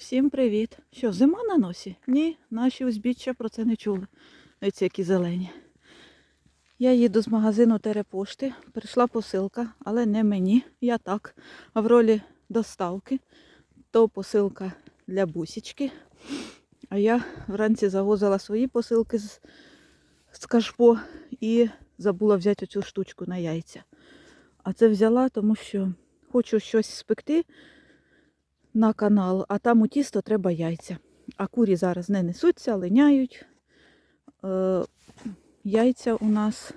Всім привіт! Що, зима на носі? Ні, наші узбіччя про це не чули. Ось які зелені. Я їду з магазину Терепошти. Прийшла посилка, але не мені. Я так. А в ролі доставки. То посилка для бусічки. А я вранці завозила свої посилки з, з кашпо і забула взяти оцю штучку на яйця. А це взяла, тому що хочу щось спекти на канал, а там у тісто треба яйця. А курі зараз не несуться, линяють. Е, яйця у нас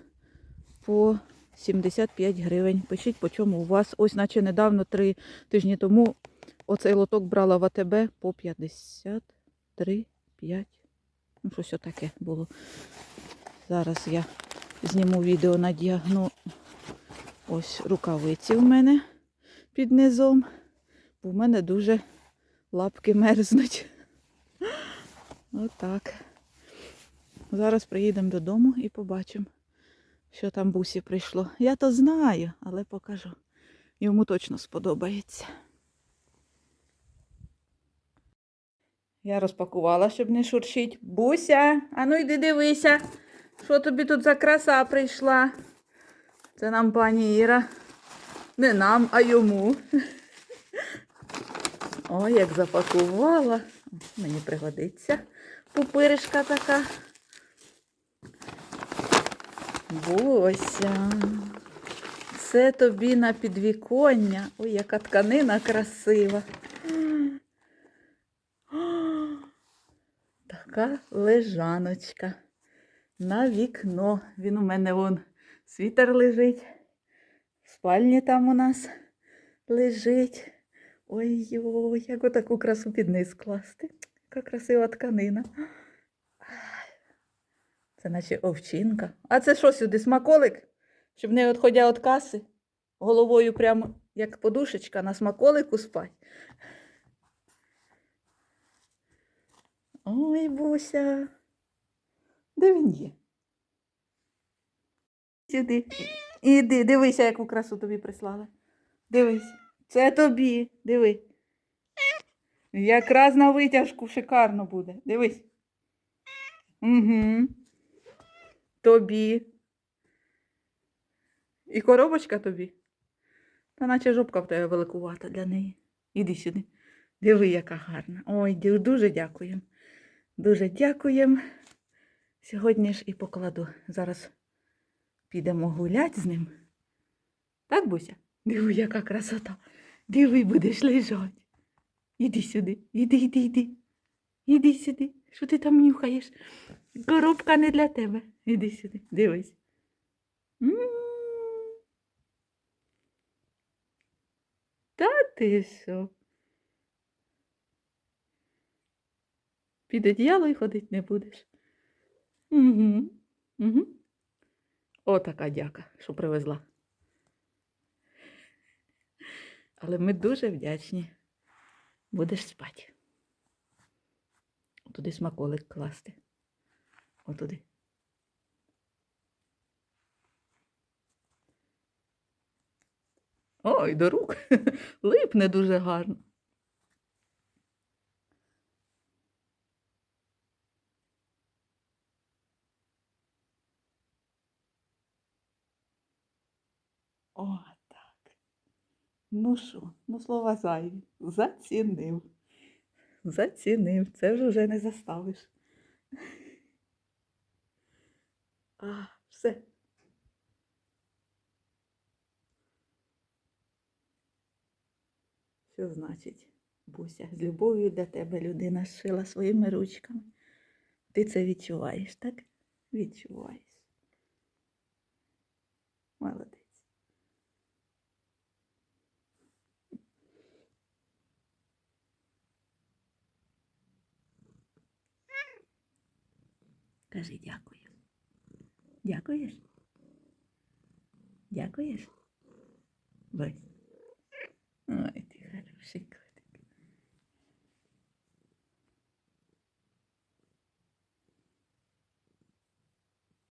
по 75 гривень. Пишіть, по чому у вас. Ось, наче недавно, три тижні тому, оцей лоток брала в АТБ по 53, 5. Ну, щось таке було. Зараз я зніму відео, надягну ось рукавиці у мене під низом бо в мене дуже лапки мерзнуть. Отак. Зараз приїдемо додому і побачимо, що там бусі прийшло. Я то знаю, але покажу. Йому точно сподобається. Я розпакувала, щоб не шуршить. Буся, а ну йди дивися, що тобі тут за краса прийшла. Це нам пані Іра. Не нам, а йому. Ой, як запакувала. Мені пригодиться пупиришка така. Бося. Це тобі на підвіконня. Ой, яка тканина красива. Така лежаночка. На вікно. Він у мене вон світер лежить. В спальні там у нас лежить. Ой-ой, як отаку красу під низ класти. Яка красива тканина. Це наче овчинка. А це що сюди? Смаколик? Щоб не відходя від каси, головою прямо як подушечка на смаколику спать. Ой, Буся. Де він є? Сюди. Іди, дивися, яку красу тобі прислали. Дивись. Це тобі, диви. Якраз на витяжку шикарно буде. Дивись. Угу. Тобі. І коробочка тобі. Та наче жопка в тебе великувата для неї. Іди сюди. Диви, яка гарна. Ой, дуже дякуємо. Дуже дякуємо. Сьогодні ж і покладу. Зараз підемо гулять з ним. Так, Буся? Диви, яка красота. Диви, будеш лежати. Іди сюди, іди, іди, іди. Іди сюди. Що ти там нюхаєш? Коробка не для тебе. Іди сюди, дивись. Та ти що? Під одіяло й ходити не будеш. Угу. Угу. О, така дяка, що привезла. Але ми дуже вдячні. Будеш спати. Туди смаколик класти. Отуди. Ой, до рук. Липне дуже гарно. О. Ну що, ну слова зайві. Зацінив. Зацінив. Це вже вже не заставиш. А, все. Що значить, Буся, з любов'ю для тебе людина зшила своїми ручками. Ти це відчуваєш, так? Відчуваєш. Молодець. Kasi Yakoyes. Yakoyes. Yakoyes. Voy. Ay, dejaros seco.